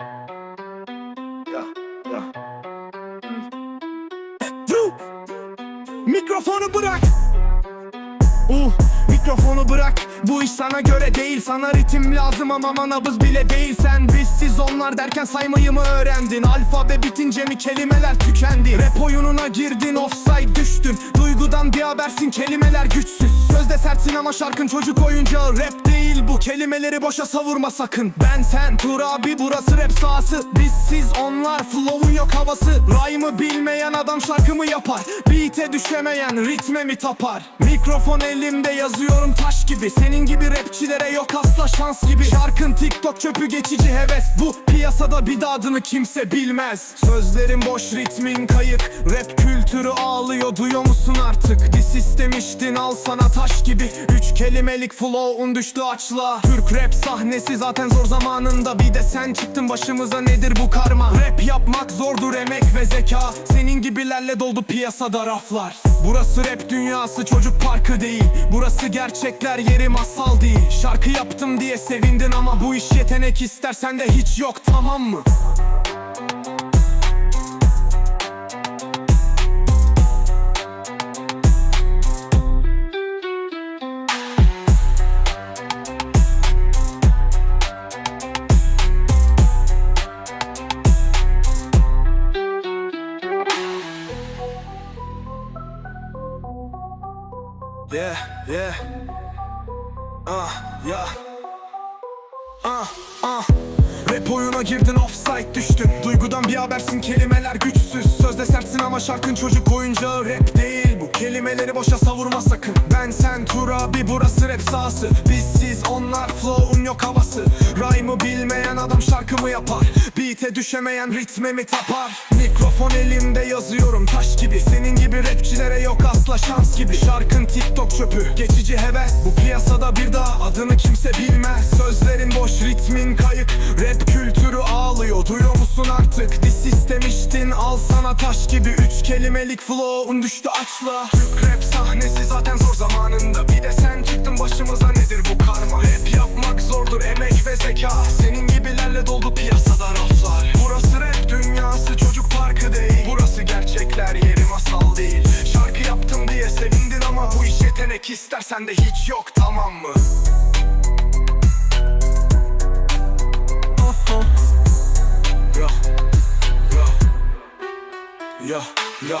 Ya! Mikrofonu bırak. Uh, mikrofonu bırak. Bu iş sana göre değil. Sana ritim lazım ama nabız bile değil. Sen biz siz onlar derken saymayı mı öğrendin? Alfabe bitince mi kelimeler tükendi? Rap oyununa girdin offside düştün. Duygudan bir habersin kelimeler güçsüz. Sözde sertsin ama şarkın çocuk oyuncağı. Rap değil kelimeleri boşa savurma sakın. Ben sen Tur abi burası rap sahası. Biz siz onlar flow'un yok havası. Rhyme'ı bilmeyen adam şarkımı yapar. Beat'e düşemeyen ritme mi tapar? Mikrofon elimde yazıyorum taş gibi. Senin gibi rapçilere yok asla şans gibi. Şarkın TikTok çöpü geçici heves. Bu piyasada bir daha adını kimse bilmez. Sözlerin boş ritmin kayık. Rap kültürü ağlıyor duyuyor musun artık? Dis istemiştin al sana taş gibi. Üç kelimelik flow'un düştü açla Türk rap sahnesi zaten zor zamanında. Bir de sen çıktın başımıza nedir bu karma? Rap yapmak zordur emek ve zeka. Senin gibilerle doldu piyasada raflar Burası rap dünyası çocuk parkı değil Burası gerçekler yeri masal değil Şarkı yaptım diye sevindin ama Bu iş yetenek istersen de hiç yok tamam mı? Yeah, yeah. Ah, yeah. Ah, ah. Rap oyuna girdin offside düştün Duygudan bir habersin kelimeler güçsüz Sözde sertsin ama şarkın çocuk oyuncağı rap değil Bu kelimeleri boşa savurma sakın Ben sen Tur abi burası rap sahası Biz siz onlar flow'un yok havası Rhyme'ı bilmeyen adam şarkımı yapar. Beat'e düşemeyen ritme mi tapar. Mikrofon elimde yazıyorum taş gibi. Senin gibi rapçilere yok asla şans gibi. Şarkın TikTok çöpü geçici heves Bu piyasada bir daha adını kimse bilmez. Sözlerin boş ritmin kayık. Rap kültürü ağlıyor duyuyor musun artık? Dis istemiştin al sana taş gibi. Üç kelimelik flow'un düştü açla Türk rap sahnesi zaten zor zamanında. Bir de sen ama Bu iş yetenek istersen de hiç yok tamam mı? Ya, ya,